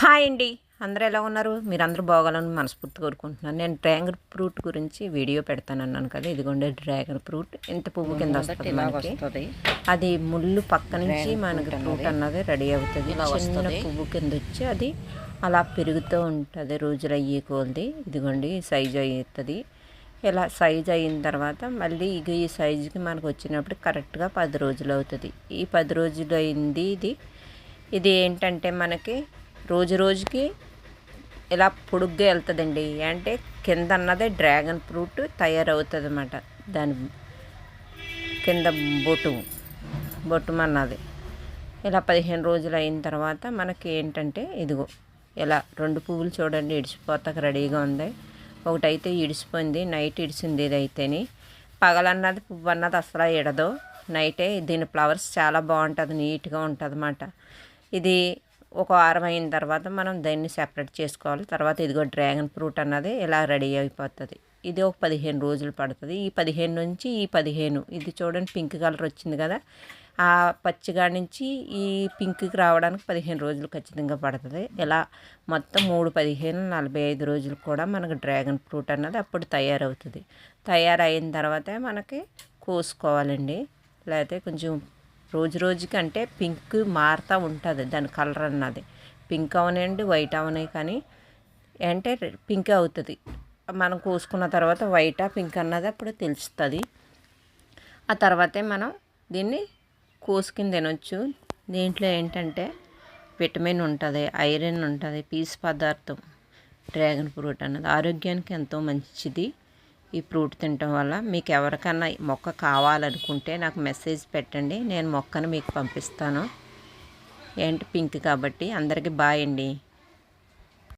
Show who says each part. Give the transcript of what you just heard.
Speaker 1: Hi అండి. అందరూ ఎలా ఉన్నారు? మీరు అందరూ బాగోవాలని మనస్ఫూర్తి కోరుకుంటున్నాను. నేను డ్రాగన్ ఫ్రూట్ గురించి వీడియో పెడతాను అన్నాను కదా. ఇదిగోండి డ్రాగన్ ఫ్రూట్. ఇంత పువ్వు కింద వస్తుంది మనకి.
Speaker 2: వస్తుంది.
Speaker 1: అది ముళ్ళు పక్క నుంచి మనకి ఫ్రూట్ అన్నది. రెడీ అవుతుంది. చిన్న పువ్వు కింద వచ్చి అది అలా పెరుగుతూ ఉంటుంది. రోజులు అయ్యే కొలది. ఇదిగోండి సైజు అవుతుంది ఇలా సైజ్ అయిన తర్వాత మళ్ళీ ఇక ఈ సైజుకి మనకు వచ్చినప్పుడు కరెక్ట్గా పది రోజులు అవుతుంది. ఈ పది రోజులు అయింది ఇది. ఇది ఏంటంటే మనకి రోజు రోజుకి ఇలా పొడుగ్గా వెళ్తుందండి. అంటే కింద అన్నదే డ్రాగన్ ఫ్రూట్ తయారవుతుంది అన్నమాట దాని కింద బొటు బొట్టు అన్నది. ఇలా పదిహేను రోజులు అయిన తర్వాత మనకి ఏంటంటే ఇదిగో ఇలా రెండు పువ్వులు చూడండి ఇడిచిపోతాక రెడీగా ఉంది. ఒకటైతే ఇడిచిపోయింది నైట్ ఇడిచింది ఇదైతేని. పగలన్నది పువ్వు అన్నది అసలు ఇడదు. నైటే దీని ఫ్లవర్స్ చాలా బాగుంటుంది నీట్గా ఉంటుంది అన్నమాట ఇది ఒక వారం అయిన తర్వాత మనం దాన్ని సెపరేట్ చేసుకోవాలి. తర్వాత ఇదిగో డ్రాగన్ ఫ్రూట్ అన్నది ఇలా రెడీ అయిపోతుంది. ఇది ఒక పదిహేను రోజులు పడుతుంది. ఈ పదిహేను నుంచి ఈ పదిహేను. ఇది చూడండి పింక్ కలర్ వచ్చింది కదా. ఆ పచ్చిగా నుంచి ఈ పింక్కి రావడానికి పదిహేను రోజులు ఖచ్చితంగా పడుతుంది. ఇలా మొత్తం మూడు పదిహేను నలభై ఐదు రోజులు కూడా మనకు డ్రాగన్ ఫ్రూట్ అన్నది అప్పుడు తయారవుతుంది. తయారైన తర్వాతే మనకి కోసుకోవాలండి. లేకపోతే కొంచెం రోజు రోజుకి అంటే పింక్ మారుతూ ఉంటుంది దాని కలర్ అన్నది. పింక్ అవనండి వైట్ అవనే కానీ అంటే పింక్ అవుతుంది. మనం కోసుకున్న తర్వాత వైటా పింక్ అన్నది అప్పుడు తెలుస్తుంది. ఆ తర్వాతే మనం దీన్ని కోసుకుని తినొచ్చు. దీంట్లో ఏంటంటే విటమిన్ ఉంటుంది ఐరన్ ఉంటుంది పీసు పదార్థం డ్రాగన్ ఫ్రూట్ అన్నది. ఆరోగ్యానికి ఎంతో మంచిది. ఈ ఫ్రూట్ తినటం వల్ల మీకు ఎవరికన్నా మొక్క కావాలనుకుంటే నాకు మెసేజ్ పెట్టండి. నేను మొక్కను మీకు పంపిస్తాను. ఏంటి పింక్ కాబట్టి? అందరికీ బాయ్ అండి.